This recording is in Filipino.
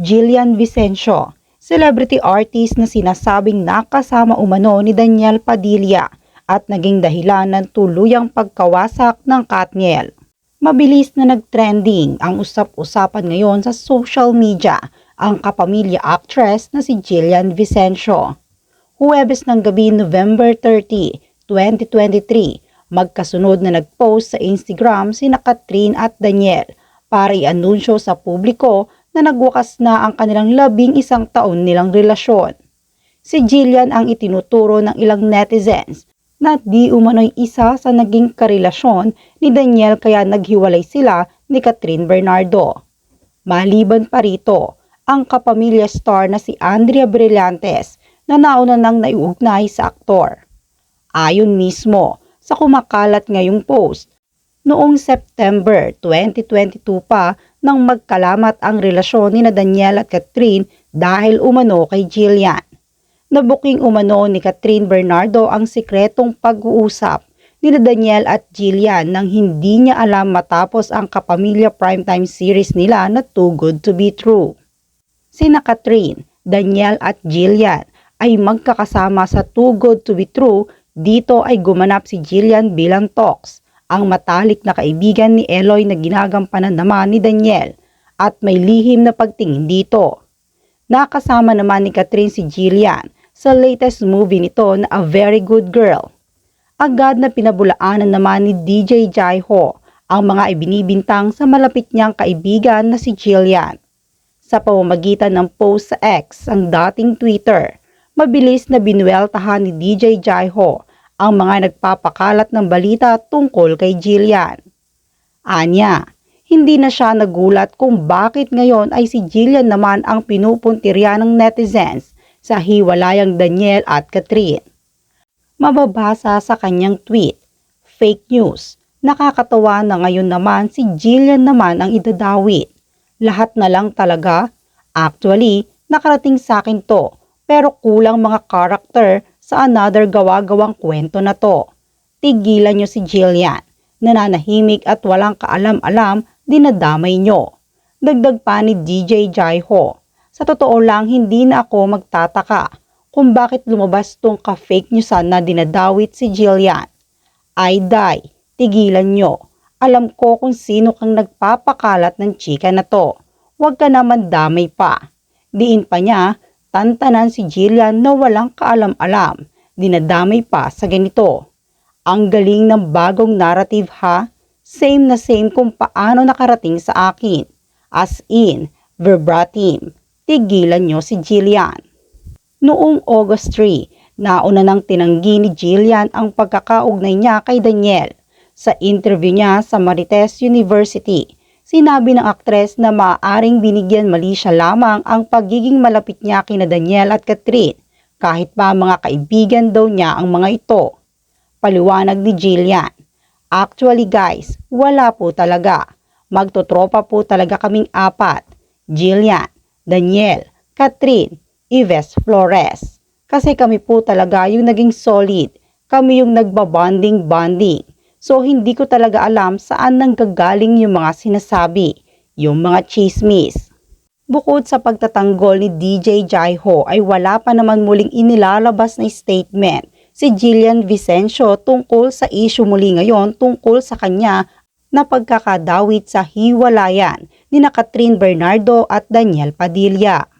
Jillian Vicencio, celebrity artist na sinasabing nakasama umano ni Daniel Padilla at naging dahilan ng tuluyang pagkawasak ng Katniel. Mabilis na nagtrending ang usap-usapan ngayon sa social media ang kapamilya actress na si Jillian Vicencio. Huwebes ng gabi November 30, 2023, magkasunod na nagpost sa Instagram sina Catherine at Daniel para i-anunsyo sa publiko na nagwakas na ang kanilang labing isang taon nilang relasyon. Si Jillian ang itinuturo ng ilang netizens na di umano'y isa sa naging karelasyon ni Daniel kaya naghiwalay sila ni Catherine Bernardo. Maliban pa rito, ang kapamilya star na si Andrea Brillantes na nauna nang naiugnay sa aktor. Ayon mismo sa kumakalat ngayong post, noong September 2022 pa nang magkalamat ang relasyon ni na Daniel at Catherine dahil umano kay Jillian. Nabuking umano ni Catherine Bernardo ang sikretong pag-uusap ni Daniel at Jillian nang hindi niya alam matapos ang kapamilya primetime series nila na Too Good To Be True. Sina Catherine, Daniel at Jillian ay magkakasama sa Too Good To Be True dito ay gumanap si Jillian bilang Tox, ang matalik na kaibigan ni Eloy na ginagampanan naman ni Daniel at may lihim na pagtingin dito. Nakasama naman ni Catherine si Jillian sa latest movie nito na A Very Good Girl. Agad na pinabulaanan naman ni DJ Jaiho ang mga ibinibintang sa malapit niyang kaibigan na si Jillian. Sa pamamagitan ng post sa X, ang dating Twitter, mabilis na binueltahan ni DJ Jaiho ang mga nagpapakalat ng balita tungkol kay Jillian. Anya, hindi na siya nagulat kung bakit ngayon ay si Jillian naman ang pinupuntirya ng netizens sa hiwalayang Daniel at Catherine. Mababasa sa kanyang tweet, fake news, nakakatawa na ngayon naman si Jillian naman ang idadawit. Lahat na lang talaga, actually, nakarating sa akin to pero kulang mga karakter sa another gawa-gawang kwento na to. Tigilan nyo si Jillian, nananahimik at walang kaalam-alam, dinadamay nyo. Dagdag pa ni DJ Jaiho, sa totoo lang hindi na ako magtataka kung bakit lumabas tong ka-fake newsan na dinadawit si Jillian. Ay day, tigilan nyo. Alam ko kung sino kang nagpapakalat ng chika na to. Huwag ka naman damay pa. Diin pa niya tantanan si Jillian na walang kaalam-alam, dinadamay pa sa ganito. Ang galing ng bagong narrative ha, same na same kung paano nakarating sa akin. As in, verbatim, tigilan nyo si Jillian. Noong August 3, nauna nang tinanggi ni Jillian ang pagkakaugnay niya kay Daniel. Sa interview niya sa Marites University, Sinabi ng aktres na maaaring binigyan mali siya lamang ang pagiging malapit niya kina Daniel at Catherine kahit pa mga kaibigan daw niya ang mga ito. Paliwanag ni Jillian. Actually guys, wala po talaga. Magtotropa po talaga kaming apat. Jillian, Daniel, Catherine, Ives Flores. Kasi kami po talaga yung naging solid. Kami yung nagbabonding-bonding. So hindi ko talaga alam saan nanggagaling yung mga sinasabi, yung mga chismis. Bukod sa pagtatanggol ni DJ Jaiho ay wala pa naman muling inilalabas na statement si Jillian Vicencio tungkol sa issue muli ngayon tungkol sa kanya na pagkakadawit sa hiwalayan ni na Catherine Bernardo at Daniel Padilla.